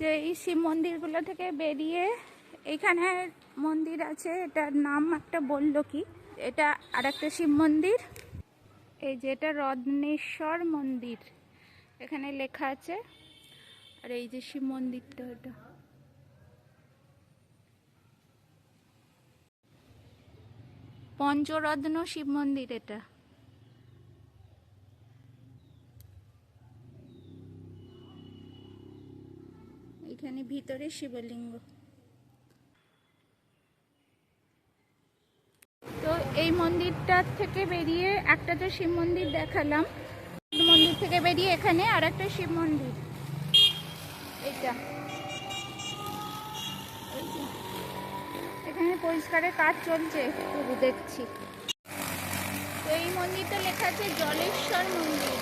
যে এই শিব মন্দিরগুলো থেকে বেরিয়ে এখানে মন্দির আছে, এটার নাম একটা বলল কি? এটা আর একটা শিব মন্দির। এই যে এটা রত্নেশ্বর মন্দির, এখানে লেখা আছে। আর এই যে শিব মন্দিরটা ওটা। পঞ্চরত্ন শিব মন্দির এটা। এখানে ভিতরে শিবলিঙ্গ। তো এই মন্দিরটার থেকে বেরিয়ে একটা তো শিব মন্দির দেখালাম। মন্দির থেকে বেরিয়ে এখানে আর একটা শিব মন্দির। এটা এখানে পরিষ্কারের কাজ চলছে, তবু দেখছি। তো এই মন্দিরটা লেখা আছে জলেশ্বর মন্দির।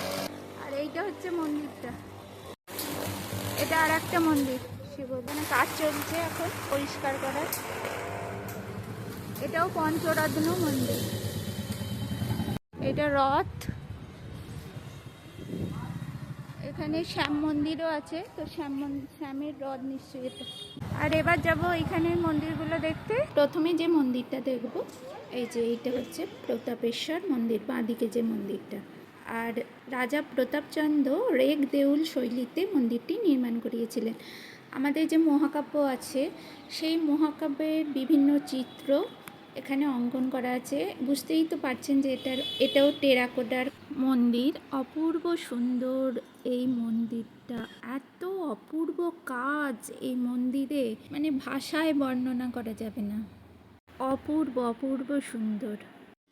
আর এইটা হচ্ছে মন্দিরটা। এটা আর একটা মন্দির শিব মানে কাজ চলছে এখন, পরিষ্কার করার। এটাও পঞ্চরত্ন মন্দির। এটা রথ। এখানে শ্যাম মন্দিরও আছে, তো শ্যাম শ্যামের রথ নিশ্চয়ই এটা। আর এবার যাব এখানের মন্দিরগুলো দেখতে। প্রথমে যে মন্দিরটা দেখব, এই যে এইটা হচ্ছে প্রতাপেশ্বর মন্দির, বাঁদিকে যে মন্দিরটা। আর রাজা প্রতাপচন্দ্র রেগ দেউল শৈলীতে মন্দিরটি নির্মাণ করিয়েছিলেন। আমাদের যে মহাকাব্য আছে, সেই মহাকাব্যের বিভিন্ন চিত্র এখানে অঙ্কন করা আছে। বুঝতেই তো পারছেন যে এটার, এটাও টেরাকোটার মন্দির। অপূর্ব সুন্দর এই মন্দিরটা, এত অপূর্ব কাজ এই মন্দিরে। মানে ভাষায় বর্ণনা করা যাবে না। অপূর্ব অপূর্ব সুন্দর।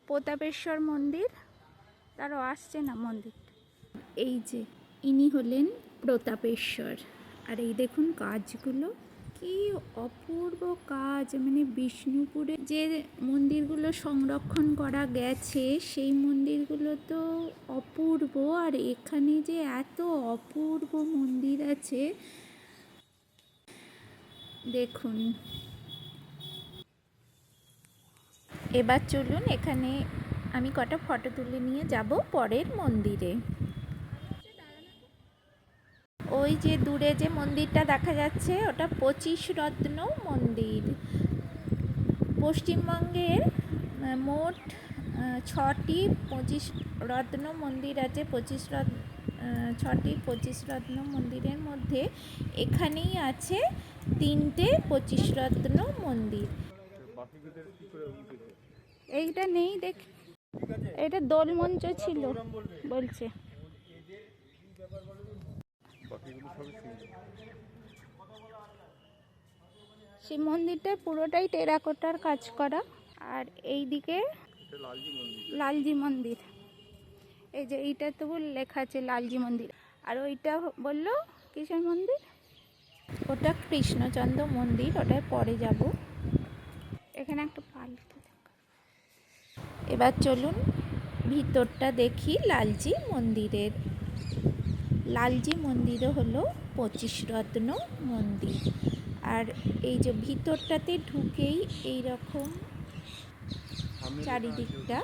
প্রতাপেশ্বর মন্দির? তারও আসছে না মন্দিরটা এই যে, ইনি হলেন প্রতাপেশ্বর। আর এই দেখুন কাজগুলো, কি অপূর্ব কাজ। মানে বিষ্ণুপুরে যে মন্দিরগুলো সংরক্ষণ করা গেছে, সেই মন্দিরগুলো তো অপূর্ব। আর এখানে যে এত অপূর্ব মন্দির আছে, দেখুন। এবার চলুন এখানে আমি কটা ফটো তুলে নিয়ে যাব পরের মন্দিরে। ওই যে দূরে যে মন্দিরটা দেখা যাচ্ছে, ওটা পঁচিশ রত্ন মন্দির। পশ্চিমবঙ্গের মোট ছটি পঁচিশ রত্ন মন্দির আছে। পঁচিশ রত্ন ছটি পঁচিশ রত্ন মন্দিরের মধ্যে এখানেই আছে তিনটে পঁচিশ রত্ন মন্দির। এইটা নেই দেখ এটা দোলমঞ্চ ছিল, বলছে। সবই শুনবে শিব মন্দিরটা পুরোটাই টেরাকোটার কাজ করা। আর এই দিকে লালজি মন্দির। এই যে এইটা তো লেখা আছে লালজি মন্দির। আর ওইটা বলল কিসের মন্দির? ওটা কৃষ্ণচন্দ্র মন্দির ওটার পরে যাব। এখানে একটা পালকি এবার চলুন ভিতরটা দেখি লালজি মন্দিরের লালজি মন্দিরও হলো পঁচিশ রত্ন মন্দির। আর এই যে ভিতরটাতে ঢুকেই এই রকম চারিদিকটা।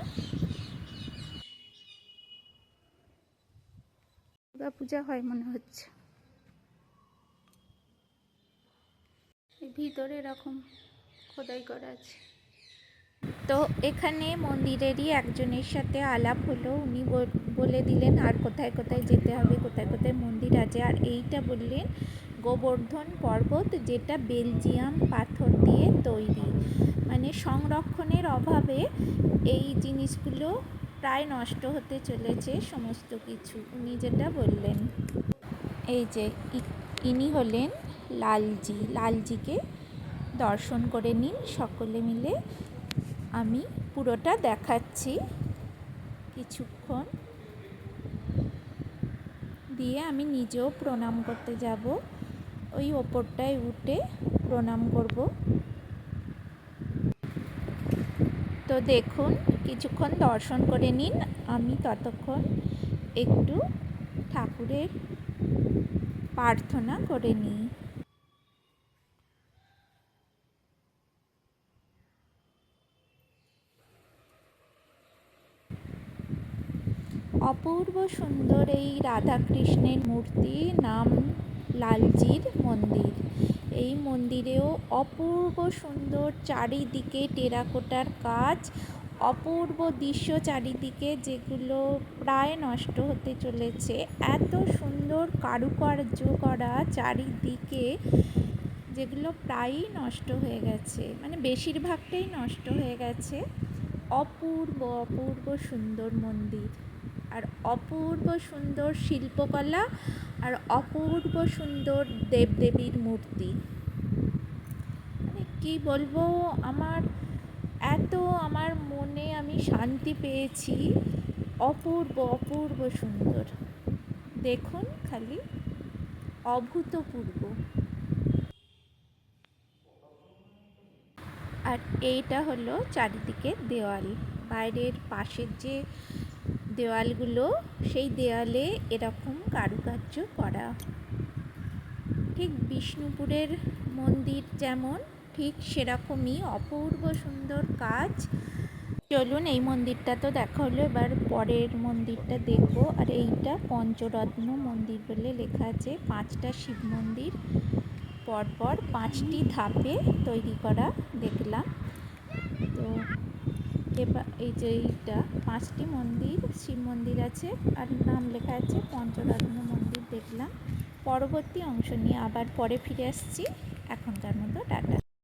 দুর্গা পূজা হয় মনে হচ্ছে। ভিতরে এরকম খোদাই করা আছে। তো এখানে মন্দিরেরই একজনের সাথে আলাপ হলো। উনি বল- দিলেন, আর কোথায় কোথায় যেতে হবে? কোথায় কোথায় মন্দির আছে? আর এইটা বললেন, গোবর্ধন পর্বত, যেটা বেলজিয়াম পাথর দিয়ে তৈরি। মানে সংরক্ষণের অভাবে এই জিনিসগুলো প্রায় নষ্ট হতে চলেছে সমস্ত কিছু। উনি যেটা বললেন, এই যে ইনি হলেন লালজি। লালজিকে দর্শন করে নিন সকলে মিলে। আমি পুরোটা দেখাচ্ছি। কিছুক্ষণ। দিয়ে আমি নিজেও প্রণাম করতে যাব। ওই ওপরটায় উঠে প্রণাম করব। তো দেখুন, কিছুক্ষণ দর্শন করে নিন। আমি ততক্ষণ একটু ঠাকুরের প্রার্থনা করে নিই। অপূর্ব সুন্দর এই রাধাকৃষ্ণের মূর্তি, নাম লালজির মন্দির। এই মন্দিরেও অপূর্ব সুন্দর চারিদিকে টেরাকোটার কাজ, অপূর্ব দৃশ্য চারিদিকে যেগুলো প্রায় নষ্ট হতে চলেছে। এত সুন্দর কারুকার্য করা চারিদিকে যেগুলো প্রায়ই নষ্ট হয়ে গেছে মানে বেশিরভাগটাই নষ্ট হয়ে গেছে। অপূর্ব অপূর্ব সুন্দর মন্দির। আর অপূর্ব সুন্দর শিল্পকলা আর অপূর্ব সুন্দর দেবদেবীর মূর্তি। মানে কী বলব, আমার এত আমার মনে আমি শান্তি পেয়েছি। অপূর্ব অপূর্ব সুন্দর। দেখুন খালি অভূতপূর্ব। আর এইটা হলো চারিদিকে দেওয়াল। বাইরের পাশের যে দেওয়ালগুলো সেই দেওয়ালে এরকম কারুকার্য করা। ঠিক বিষ্ণুপুরের মন্দির যেমন, ঠিক সেরকমই অপূর্ব সুন্দর কাজ। চলুন এই মন্দিরটা তো দেখা হলো, এবার পরের মন্দিরটা দেখব। আর এইটা পঞ্চরত্ন মন্দির বলে লেখা আছে, পাঁচটা শিব মন্দির। পরপর পাঁচটি ধাপে তৈরি করা দেখলাম। তো এবার এই যে এইটা, পাঁচটি মন্দির, শিব মন্দির আছে, আর নাম লেখা আছে পঞ্চরত্ন মন্দির দেখলাম। পরবর্তী অংশ নিয়ে আবার পরে ফিরে আসছি। এখনকার মতো টাটা।